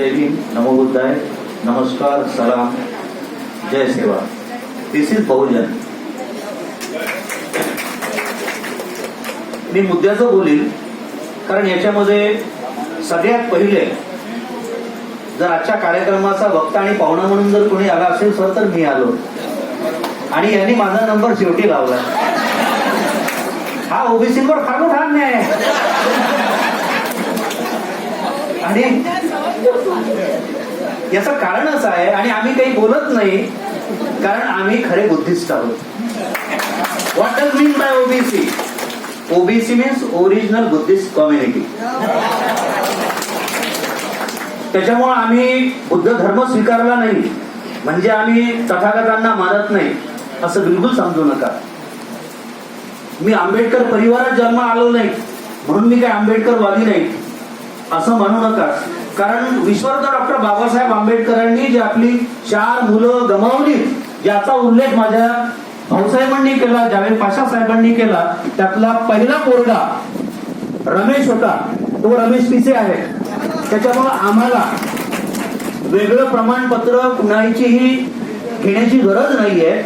जय भीम नमोबुद्धाय नमस्कार सलाम जय सेवा। दिस इज बहुजन मी मुद्द्याचं बोलील कारण याच्यामध्ये सगळ्यात पहिले जर आजच्या कार्यक्रमाचा वक्ता आणि पाहुणा म्हणून जर कोणी आला असेल सर तर मी आलो. आणि यांनी माझा नंबर शेवटी लावला. हा ओबीसीवर फार मोठा अन्याय आहे आणि याचं कारणच आहे आणि आम्ही काही बोलत नाही कारण आम्ही खरे बुद्धिस्ट आहोत. What does mean by OBC OBC means original Buddhist community त्याच्यामुळे आम्ही बुद्ध धर्म स्वीकारला नाही म्हणजे आम्ही तथागतांना मानत नाही असं बिलकुल समजू नका. मी आंबेडकर परिवारात जन्म आलो नाही म्हणून मी काही आंबेडकरवादी नाही असं म्हणू नका. कारण विश्वरथ डॉक्टर बाबासाहेब आंबेडकरांनी जी आपली चार मुलं गमावली याचा उल्लेख माझ्या भाऊसाहेबांनी केला जावेद पाशा साहेबांनी केला त्यातला पहिला पोरगा रमेश होता. तो रमेश पिसे आहे. त्याच्यामुळे आम्हाला वेगळं प्रमाणपत्र कुणाचीही घेण्याची गरज नाहीये.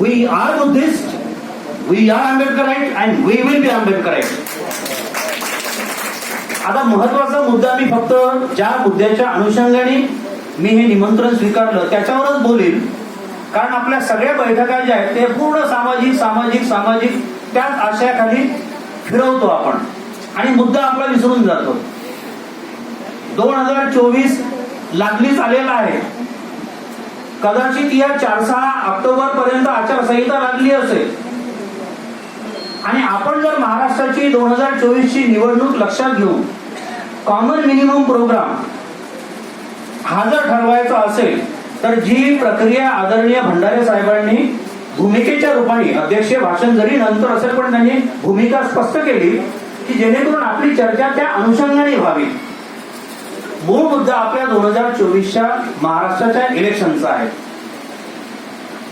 We are Buddhist we are Ambedkar and we will be Ambedkarite आता महत्त्वाचा मुद्दा मी फक्त ज्या मुद्द्याच्या अनुषंगाने मी हे निमंत्रण स्वीकारलं त्याच्यावरच बोलील कारण आपल्या सगळ्या बैठका ज्या आहेत ते पूर्ण सामाजिक सामाजिक सामाजिक त्याच आशयाखाली फिरवतो आपण. आणि मुद्दा आपला विसरून जातो. दोन हजार चोवीस लागलीच आलेला आहे. कदाचित या चार सहा ऑक्टोबर पर्यंत आचारसंहिता लागली असेल. आणि आपण जर महाराष्ट्राची दोन हजार चोवीस ची निवडणूक लक्षात घेऊन कॉमन मिनिमम प्रोग्राम हा जर ठरवायचा असेल तर जी प्रक्रिया आदरणीय भंडारे साहेबांनी भूमिकेच्या रूपाने अध्यक्षीय भाषण जरी नंतर असेल पण त्यांनी भूमिका स्पष्ट केली की जेणेकरून आपली चर्चा त्या अनुषंगाने व्हावी. मूळ मुद्दा आपल्या दोन हजार चोवीसच्या महाराष्ट्राच्या इलेक्शनचा आहे.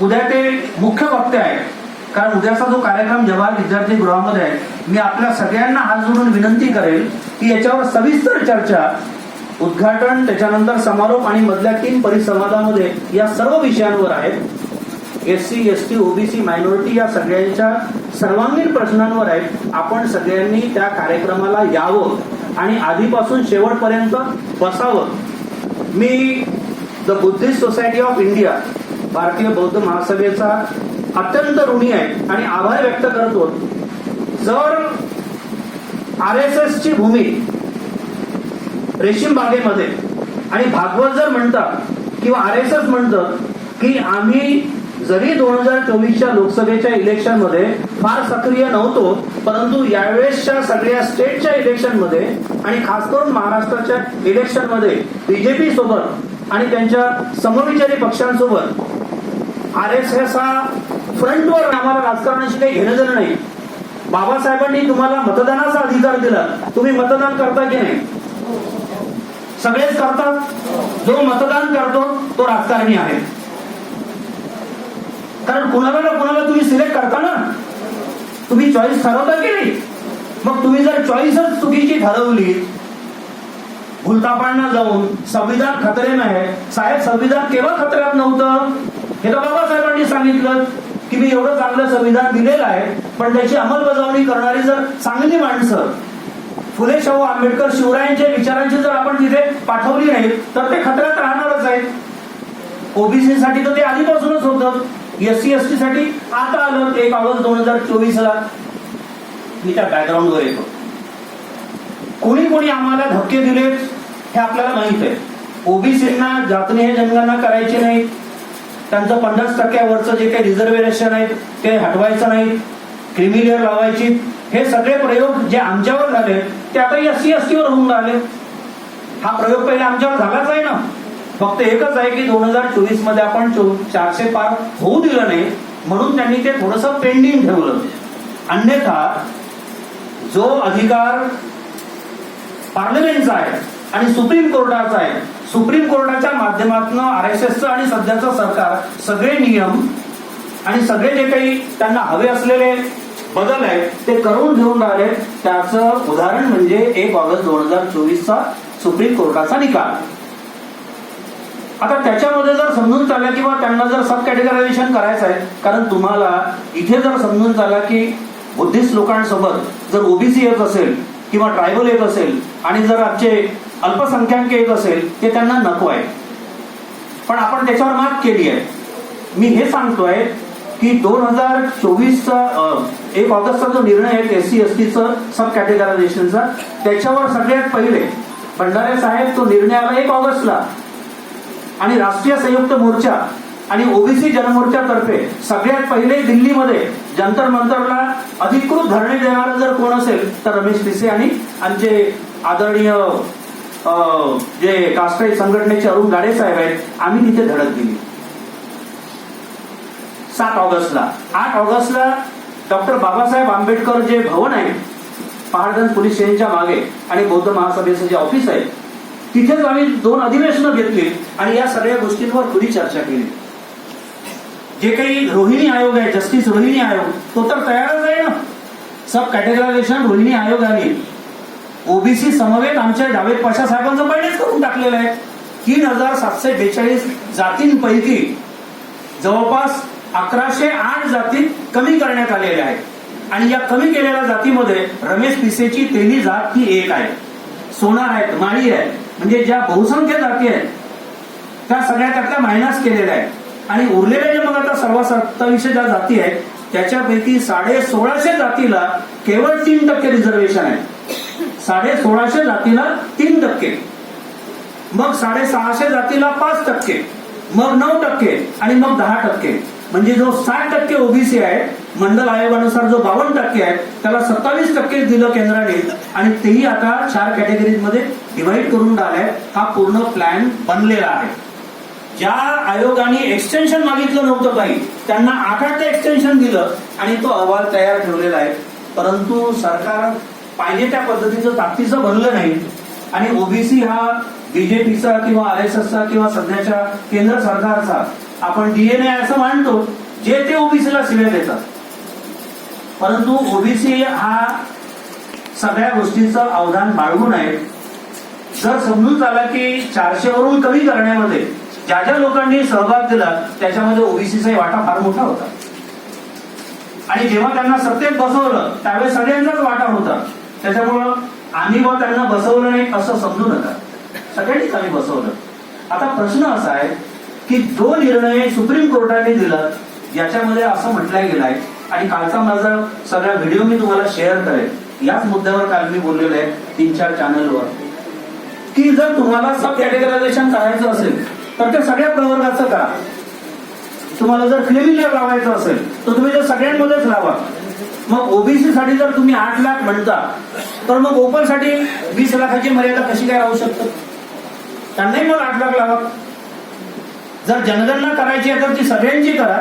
उद्या ते मुख्य वक्ते आहेत. कारण उद्याचा जो कार्यक्रम जवाहर विद्यार्थी गृहामध्ये आहे मी आपल्या सगळ्यांना हात जोडून विनंती करेल की याच्यावर सविस्तर चर्चा उद्घाटन त्याच्यानंतर समारोप आणि मधल्या तीन परिसंवादामध्ये या सर्व विषयांवर आहेत. S C S T OBC minority या सगळ्यांच्या सर्वांगीण प्रश्नांवर आहेत. आपण सगळ्यांनी त्या कार्यक्रमाला यावं आणि आधीपासून शेवटपर्यंत बसावं. मी the Buddhist society of India भारतीय बौद्ध महासभेचा अत्यंत ऋणी आहे आणि आभार व्यक्त करतो जर आर एस एस ची भूमी रेशीम बागेमध्ये आणि भागवत जर म्हणतात किंवा आर एस एस म्हणतं की आम्ही जरी दोन हजार चोवीसच्या लोकसभेच्या इलेक्शनमध्ये फार सक्रिय नव्हतो परंतु यावेळेसच्या सगळ्या स्टेटच्या इलेक्शनमध्ये आणि खास करून महाराष्ट्राच्या इलेक्शनमध्ये बीजेपी सोबत आणि त्यांच्या समविचारी पक्षांसोबत आर एस एस हा फ्रंटवर आम्हाला राजकारणाशी काही घेणं देणं नाही. बाबासाहेबांनी तुम्हाला मतदानाचा अधिकार दिला. तुम्ही मतदान करता की नाही? सगळेच करतात. जो मतदान करतो तो राजकारणी आहे. कारण कुणाला ना कुणाला तुम्ही सिलेक्ट करता ना. तुम्ही चॉईस ठरवता की नाही? मग तुम्ही जर चॉईसच चुकीची ठरवली भूलतापांना जाऊन संविधान खतरे आहे. साहेब संविधान केव्हा खतऱ्यात नव्हतं? हे तर बाबासाहेबांनी सांगितलं. की मी एवढं चांगलं संविधान दिलेलं आहे पण त्याची अंमलबजावणी करणारी जर चांगली माणसं फुले शाहू आंबेडकर शिवरायांच्या विचारांची जर आपण तिथे पाठवली नाही तर ते खतऱ्यात राहणारच आहेत. ओबीसी साठी तर ते आधीपासूनच होतं. एससी एसटी एस टी साठी आता आलं एक ऑगस्ट दोन हजार चोवीस ला मी त्या बॅकग्राऊंडवर येतो. कोणी कोणी आम्हाला धक्के दिलेत हे आपल्याला माहीत आहे. ओबीसींना जातने हे जनगणना करायची नाही. त्यांचं पन्नास टक्क्यावरचं जे काही रिझर्वेशन आहेत ते हटवायचं नाही क्रिमिलियर लावायची. हे सगळे प्रयोग जे आमच्यावर झाले ते आता एस सी एस टीवर होऊन राहिले. हा प्रयोग पहिले आमच्यावर झालाच आहे ना. फक्त एकच आहे की दोन हजार चोवीसमध्ये आपण चो- चारशे पार होऊ दिलं नाही म्हणून त्यांनी ते थोडस पेंडिंग ठेवलं. अन्यथा जो अधिकार पार्लमेंटचा आहे आणि सुप्रीम कोर्टाचा आहे. सुप्रीम कोर्टाच्या माध्यमातून आर एस एसचं आणि सध्याचं सरकार सगळे नियम आणि सगळे जे काही त्यांना हवे असलेले बदल आहेत ते करून घेऊन राहिले. त्याचं उदाहरण म्हणजे एक ऑगस्ट दोन हजार चोवीसचा सुप्रीम कोर्टाचा निकाल. आता त्याच्यामध्ये जर समजून चालला किंवा त्यांना जर सब कॅटेगरायझेशन करायचं आहे कारण तुम्हाला इथे जर समजून चालला की बुद्धिस्ट लोकांसोबत जर ओबीसी येत असेल किंवा ट्रायबल येत असेल आणि जर आमचे अल्पसंख्याक येत असेल ते त्यांना नको आहे. पण आपण त्याच्यावर मात केली आहे. मी हे सांगतोय की दोन हजार चोवीसचा एक ऑगस्टचा जो निर्णय आहे एस सी एस टीचं सब कॅटेगरायझेशनचा त्याच्यावर सगळ्यात पहिले भंडारे साहेब तो निर्णय आला एक ऑगस्टला. आणि राष्ट्रीय संयुक्त मोर्चा आणि ओबीसी जनमोर्चातर्फे सगळ्यात पहिले दिल्लीमध्ये जंतर मंतरला अधिकृत धरणे देणारा जर कोण असेल तर रमेश पिसे आणि आमचे आदरणीय जे कास्टाई संघटनेचे अरुण गाडे साहेब आहेत आम्ही तिथे धडक दिली. सात ऑगस्टला. आठ ऑगस्टला डॉक्टर बाबासाहेब आंबेडकर जे भवन आहे पहाडगंज पोलीस स्टेशनच्या मागे आणि बौद्ध महासभेचं जे ऑफिस आहे तिथेच आम्ही दोन अधिवेशनं घेतली आणि या सगळ्या गोष्टींवर खुली चर्चा केली. जे काही रोहिणी आयोग आहे जस्टिस रोहिणी आयोग तो तर तयारच आहे ना. सब कॅटेगरायझेशन रोहिणी आयोगाने. ओबीसी समवेत आमच्या जावेद पाशा साहेबांचं पहिलेच करून टाकलेलं आहे. तीन हजार सातशे बेचाळीस जातींपैकी जवळपास अकराशे आठ जाती कमी करण्यात आलेल्या आहेत. आणि या कमी केलेल्या जातीमध्ये रमेश पिसेची तेली जात ही एक आहे. सोनार आहेत माळी आहेत. म्हणजे ज्या बहुसंख्य जाती आहेत त्या सगळ्या त्यातल्या मायनास केलेल्या आहेत. आणि उरलेल्या जे मग आता सर्व सत्तावीसशे ज्या जाती आहेत त्याच्यापैकी साडे सोळाशे जातीला केवळ तीन टक्के रिझर्वेशन आहे. साडे सोळाशे जातीला तीन टक्के. मग साडेसहाशे जातीला पाच टक्के. मग नऊ टक्के आणि मग दहा टक्के. म्हणजे जो साठ टक्के ओबीसी आहे मंडल आयोगानुसार जो बावन्न टक्के आहे त्याला सत्तावीस टक्के दिलं केंद्राने आणि तेही आता चार कॅटेगरीमध्ये डिव्हाइड करून टाकलाय हा पूर्ण प्लॅन बनलेला आहे. ज्या आयोगाने एक्सटेन्शन मागितलं नव्हतं काही त्यांना आठ आठ एक्सटेन्शन दिलं आणि तो अहवाल तयार ठेवलेला आहे. परंतु सरकार पाहिजे त्या पद्धतीचं ताकदीचं बनलं नाही. आणि ओबीसी हा बीजेपीचा किंवा आर एस एसचा किंवा सध्याच्या केंद्र सरकारचा आपण डीएनए असं मानतो जे ते ओबीसीला शिव्या देतात. परंतु ओबीसी हा सगळ्या गोष्टीचं अवधान बाळगू नये जर समजून आला की चारशे वरून कमी करण्यामध्ये ज्या ज्या लोकांनी सहभाग दिला त्याच्यामध्ये ओबीसीचा वाटा फार मोठा होता. आणि जेव्हा त्यांना सत्तेत बसवलं त्यावेळेस सगळ्यांचाच वाटा होता. त्याच्यामुळं आम्ही बा त्यांना बसवलं नाही असं समजू नका. सगळ्यांनीच आम्ही बसवलं. आता प्रश्न असा आहे की जो निर्णय सुप्रीम कोर्टाने दिला याच्यामध्ये असं म्हटलं गेलाय आणि कालचा माझा सगळा व्हिडिओ मी तुम्हाला शेअर करेन याच मुद्द्यावर काल मी बोललेलो आहे तीन चार चॅनलवर. की जर तुम्हाला सब कॅटेगरायझेशन करायचं असेल तर ते सगळ्या प्रवर्गाचं करा. तुम्हाला जर क्रिमिनल लावायचं असेल तर तुम्ही जर सगळ्यांमध्येच लावा. मग ओबीसी साठी जर तुम्ही आठ लाख म्हणता तर मग ओपनसाठी वीस लाखाची मर्यादा कशी काय राहू शकते? त्यांनाही मग आठ लाख लावा जर जनगणना करायची आहे तर ती सगळ्यांची करा.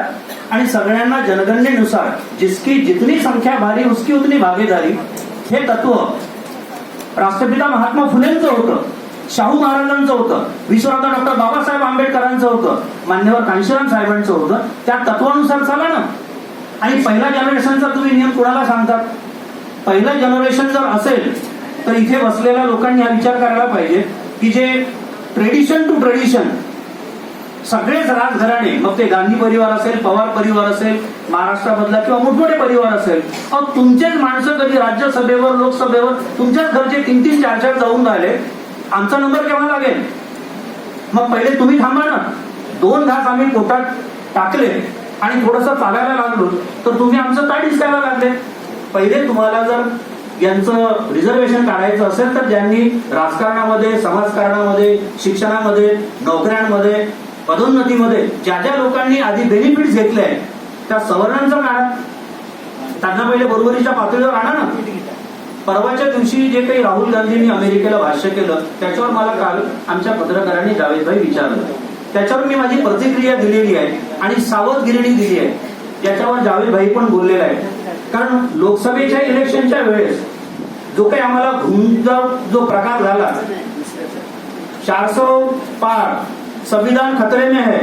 आणि सगळ्यांना जनगणनेनुसार जिसकी जितनी संख्या भारी उसकी उतनी भागीदारी हे तत्व राष्ट्रपिता महात्मा फुलेंचं होतं शाहू महाराजांचं होतं विश्वनाथ डॉक्टर बाबासाहेब आंबेडकरांचं होतं मान्यवर कांशीराम साहेबांचं होतं. त्या तत्वानुसार चला ना. आणि पहिल्या जनरेशनचा तुम्ही नियम कुणाला सांगतात? पहिलं जनरेशन जर असेल तर इथे बसलेल्या लोकांनी हा विचार करायला पाहिजे की जे ट्रेडिशन टू ट्रेडिशन सगळेच राजघराणे मग ते गांधी परिवार असेल पवार परिवार असेल महाराष्ट्रामधला किंवा मोठमोठे परिवार असेल अहो तुमचेच माणसं कधी राज्यसभेवर लोकसभेवर तुमच्याच घरचे तीन तीन चार चार जाऊन राहिले. आमचा नंबर केव्हा लागेल? मग पहिले तुम्ही थांबा ना. दोन घास आम्ही पोटात टाकले. आणि थोडस चालायला लागलो तर तुम्ही आमचं काय दिसायला लागले? पहिले तुम्हाला जर यांचं रिझर्वेशन काढायचं असेल तर ज्यांनी राजकारणामध्ये समाजकारणामध्ये शिक्षणामध्ये नोकऱ्यांमध्ये पदोन्नतीमध्ये ज्या ज्या लोकांनी आधी बेनिफिट्स घेतले आहेत त्या सवर्णांचं काढा. त्यांना पहिले बरोबरीच्या पातळीवर आणा ना. परवाच्या दिवशी जे काही राहुल गांधींनी अमेरिकेला भाष्य केलं त्याच्यावर मला काल आमच्या पत्रकारांनी जावेदभाई विचारलं. त्याच्यावर मी माझी प्रतिक्रिया दिलेली आहे आणि सावधगिरी दिली आहे. याच्यावर जावेदभाई पण बोललेला आहे. कारण लोकसभेच्या इलेक्शनच्या वेळेस जो काही आम्हाला भूमिका जो प्रकार झाला चारसो पार संविधान खतरे में है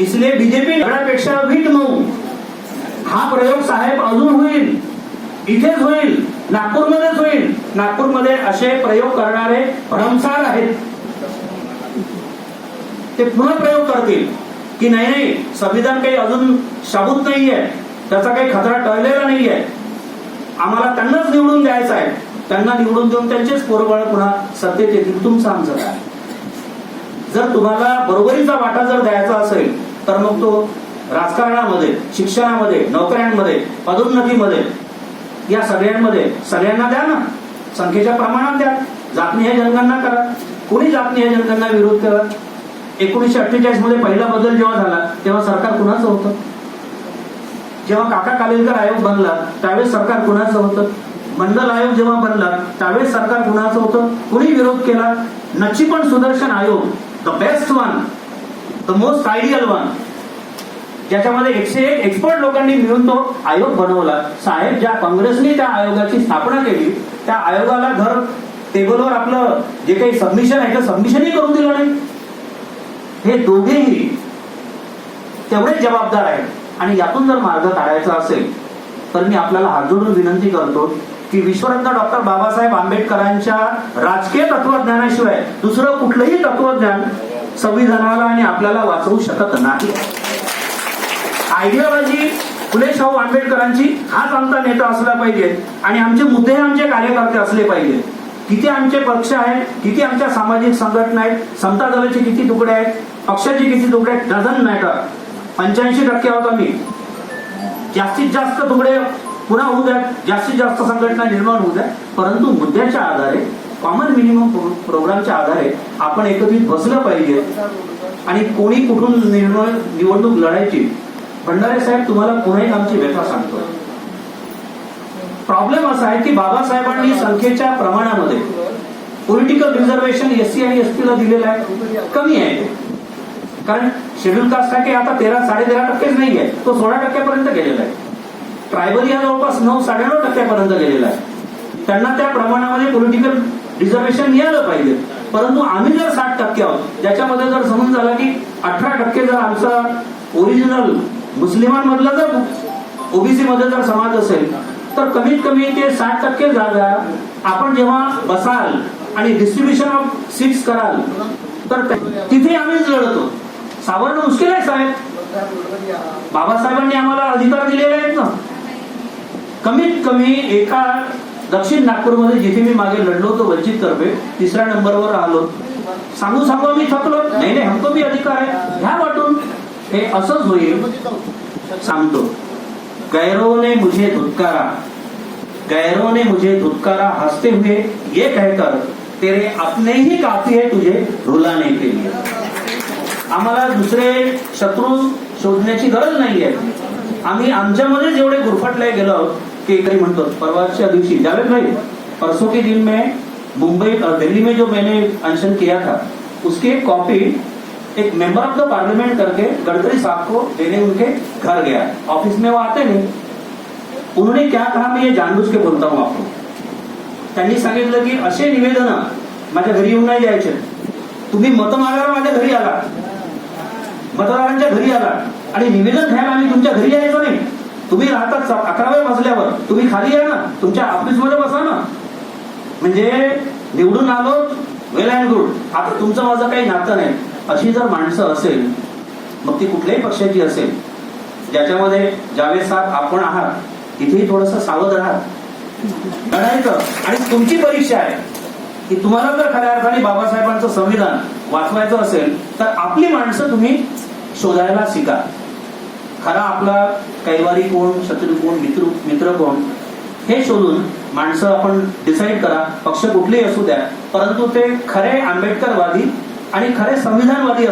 इसलिए बीजेपी लढ्यापेक्षा भीट मऊ. हा प्रयोग साहेब अजून होईल इथेच होईल नागपूरमध्येच होईल. नागपूरमध्ये असे प्रयोग करणारे भ्रमसार आहेत. ते पुन्हा प्रयोग करतील. की नाही नाही संविधान काही अजून शाबूत नाहीये. त्याचा काही खतरा टळलेला नाहीये. आम्हाला त्यांनाच निवडून द्यायचं आहे. त्यांना निवडून देऊन त्यांचेच पोरबळ पुन्हा सत्तेत येतील तुमचं आमचं काय जर तुम्हाला बरोबरीचा वाटा जर द्यायचा असेल तर मग तो राजकारणामध्ये शिक्षणामध्ये नोकऱ्यांमध्ये पदोन्नतीमध्ये या सगळ्यांमध्ये सगळ्यांना द्या ना. संख्येच्या प्रमाणात द्या. जातनीय जनगणना करा. कोणी जातनीय जनगणना विरोध करा? एकोणीसशे अठ्ठेचाळीसमध्ये पहिला बदल जेव्हा झाला तेव्हा सरकार कुणाचं होतं? जेव्हा काका कालेलकर आयोग बनला त्यावेळेस सरकार कुणाचं होतं? मंडल आयोग जेव्हा बनला त्यावेळेस सरकार कुणाचं होतं? कुणी विरोध केला? नची पण सुदर्शन आयोग the best one the most ideal one ज्याच्यामध्ये एकशे एक एक्सपर्ट लोकांनी मिळून तो आयोग बनवला. साहेब ज्या काँग्रेसने त्या आयोगाची स्थापना केली त्या आयोगाला घर टेबलवर आपलं जे काही सबमिशन आहे ते सबमिशनही करून दिलं नाही. हे दोघेही तेवढेच जबाबदार आहेत. आणि यातून जर मार्ग काढायचा असेल तर मी आपल्याला हातजोडून विनंती करतो की विश्वरत्न डॉक्टर बाबासाहेब आंबेडकरांच्या राजकीय तत्वज्ञानाशिवाय दुसरं कुठलंही तत्वज्ञान संविधानाला आणि आपल्याला वाचवू शकत नाही. आयडिओलॉजी फुले शाहू आंबेडकरांची हाच आमचा नेता असला पाहिजे आणि आमचे मुद्दे आमचे कार्यकर्ते असले पाहिजे. किती आमचे पक्ष आहेत किती आमच्या सामाजिक संघटना आहेत समता दलाचे किती तुकडे आहेत पक्षाचे किती तुकडे डझन मॅटर पंच्याऐंशी टक्के आहोत आम्ही. जास्तीत जास्त तुकडे पुन्हा होऊ द्या जास्तीत जास्त संघटना निर्माण होऊ द्या परंतु मुद्द्याच्या आधारे कॉमन मिनिमम प्रोग्रामच्या आधारे आपण एकत्रित बसलं पाहिजे. आणि कोणी कुठून निर्णय निवडणूक लढायची? भंडारे साहेब तुम्हाला पुन्हा एक आमची व्यथा सांगतो. प्रॉब्लेम असा आहे की बाबासाहेबांनी संख्येच्या प्रमाणामध्ये पॉलिटिकल रिझर्वेशन एससी आणि एसटी ला दिलेलं आहे. कमी आहे ते. कारण शेड्यूल कास्ट आहे आता तेरा साडे तेरा टक्केच नाही आहे तो सोळा टक्क्यापर्यंत गेलेला आहे. ट्रायबल या जवळपास नऊ साडेनऊ टक्क्यापर्यंत गेलेला आहे. त्यांना त्या प्रमाणामध्ये पॉलिटिकल रिझर्वेशन मिळालं पाहिजे. परंतु आम्ही जर साठ टक्के आहोत ज्याच्यामध्ये जर समजून झाला की अठरा टक्के जर आमचा ओरिजिनल मुस्लिमांमधला जर ओबीसी मध्ये जर समाज असेल तर कमीत कमी ते साठ टक्के जागा आपण जेव्हा बसाल आणि डिस्ट्रीब्युशन ऑफ सीट्स कराल तर तिथे आम्हीच लढतो. सावरणं मुश्किल आहे साहेब. बाबासाहेबांनी आम्हाला अधिकार दिलेले आहेत ना. कमीत कमी एका दक्षिण नागपूरमध्ये जिथे मी मागे लढलो होतो वंचित तर्फे तिसऱ्या नंबरवर आलो सांगू सांगू मी थकलो. नाही नाही हमको भी अधिकार आहे. ह्या वाटून. हे असंच होईल. सांगतो. गैरों ने मुझे धुतकारा. गैरों ने मुझे धुतकारा. हंसते हुए ये कहकर तेरे अपने ही काफी है तुझे रुलाने के लिए. आम्हाला दुसरे शत्रू शोधण्याची गरज नाहीये. आम्ही आमच्यामध्ये जेवढे गुरफटले गेलो आहोत काही म्हणतो परवाच्या दिवशी जावेद भाई परसों के दिन में मुंबई दिल्ली में जो मैंने अनशन किया था उसकी एक कॉपी एक मेंबर ऑफ द पार्लियामेंट करके गडकरी साहब को देने उनके घर गया ऑफिस में वो आते नहीं। उन्होंने क्या कहा मैं ये जानबूझ के बोलता हूँ आपको। त्यांनी सांगितलं की असे निवेदन माझ्या घरी येऊन नाही द्यायचे. तुम्ही मत मागायला माझ्या घरी आला. मतदारांच्या घरी आला. आणि निवेदन घ्यायला आम्ही तुमच्या घरी यायचो नाही. तुम्ही राहतात अकराव्या मजल्यावर तुम्ही खाली या ना. तुमच्या ऑफिसमध्ये बसा ना. म्हणजे निवडून आलो वेल अँड गुड आता तुमचं माझं काही नातं नाही. अशी जर माणसं असेल मग ती कुठल्याही पक्षाची असेल ज्याच्यामध्ये जावेद साहेब आपण आहात तिथेही थोडस सावध राहा. लढायचं आणि तुमची परीक्षा आहे. की तुम्हाला जर खऱ्या अर्थाने बाबासाहेबांचं संविधान वाचवायचं असेल तर आपली माणसं तुम्ही शोधायला शिका. खरा आपला कैवारी कोण शत्रू कोण मित्र मित्र कोण हे शोधून माणसं आपण डिसाईड करा. पक्ष कुठलेही असू द्या परंतु ते खरे आंबेडकरवादी आणि खरे संविधानवादी